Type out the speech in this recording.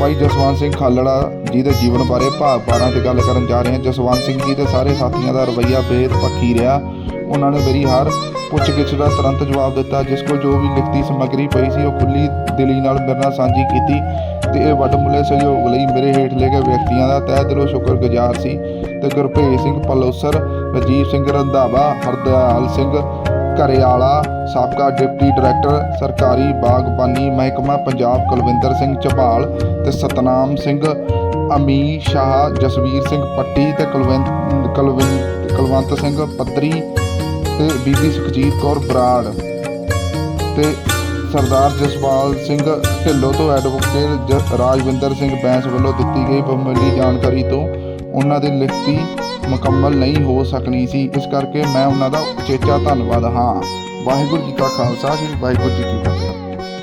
ਭਾਈ ਜਸਵੰਤ ਸਿੰਘ ਖਾਲੜਾ ਜੀ ਦੇ ਜੀਵਨ ਬਾਰੇ ਭਾਗ 12 'ਚ ਗੱਲ ਕਰਨ ਜਾ ਰਹੇ ਹਾਂ। ਜਸਵੰਤ ਸਿੰਘ ਜੀ ਦੇ ਸਾਰੇ ਸਾਥੀਆਂ ਦਾ ਰਵੱਈਆ ਬੇਦ ਪੱਖੀ ਰਿਹਾ। ਉਹਨਾਂ ਨੇ ਮੇਰੀ ਹਰ ਪੁੱਛਗਿੱਛ ਦਾ ਤੁਰੰਤ ਜਵਾਬ ਦਿੱਤਾ, ਜਿਸ ਕੋਲ ਜੋ ਵੀ ਲਿਖਤੀ ਸਮੱਗਰੀ ਪਈ ਸੀ, ਉਹ ਖੁੱਲੀ ਦਿਲੀ ਨਾਲ ਮੇਰੇ ਨਾਲ ਸਾਂਝੀ ਕੀਤੀ ਤੇ ਇਹ ਵੱਡਮੁੱਲੇ ਸਹਿਯੋਗ ਲਈ ਮੇਰੇ ਹੇਠਲੇ ਲਿਖੇ ਵਿਅਕਤੀਆਂ ਦਾ ਤਹਿ ਦਿਲੋਂ ਸ਼ੁਕਰਗੁਜ਼ਾਰ ਸੀ ਤੇ ਗੁਰਭੇਜ ਸਿੰਘ ਪਲੋਸਰ ਰਜੀਵ ਸਿੰਘ ਰੰਧਾਵਾ, ਹਰਦਿਆਲ ਸਿੰਘ ਘਰੇਵਾਲਾ ਸਾਬਕਾ ਡਿਪਟੀ ਡਾਇਰੈਕਟਰ, ਸਰਕਾਰੀ ਬਾਗਬਾਨੀ ਮਹਿਕਮਾ ਪੰਜਾਬ ਕੁਲਵਿੰਦਰ ਸਿੰਘ ਝਬਾਲ ਤੇ ਸਤਨਾਮ ਸਿੰਘ ਅਮੀ ਸ਼ਾਹ, ਜਸਵੀਰ ਸਿੰਘ ਪੱਟੀ ਤੇ ਕੁਲਵੰਤ ਕੁਲਵਿੰਦ ਕੁਲਵੰਤ ਸਿੰਘ ਪੱਤਰੀ ਤੇ ਬੀਬੀ ਸੁਖਜੀਤ ਕੌਰ ਬਰਾੜ ਤੇ ਸਰਦਾਰ ਜਸਪਾਲ ਸਿੰਘ ਢਿੱਲੋਂ ਤੋਂ ਐਡਵੋਕੇਟ ਜ- ਰਾਜਵਿੰਦਰ ਸਿੰਘ ਬੈਂਸ ਵੱਲੋਂ ਦਿੱਤੀ ਗਈ ਬਹੁਮੁੱਲੀ ਜਾਣਕਾਰੀ ਤੋਂ ਉਹਨਾਂ ਦੀ ਲਿਖਤੀ ਮੁਕੰਮਲ ਨਹੀਂ ਹੋ ਸਕਣੀ ਸੀ। ਇਸ ਕਰਕੇ ਮੈਂ ਉਹਨਾਂ ਦਾ ਉਚੇਚਾ ਧੰਨਵਾਦ ਹਾਂ। ਵਾਹਿਗੁਰੂ ਜੀ ਕਾ ਖਾਲਸਾ, ਸ੍ਰੀ ਵਾਹਿਗੁਰੂ ਜੀ ਕੀ ਫਤਿਹ।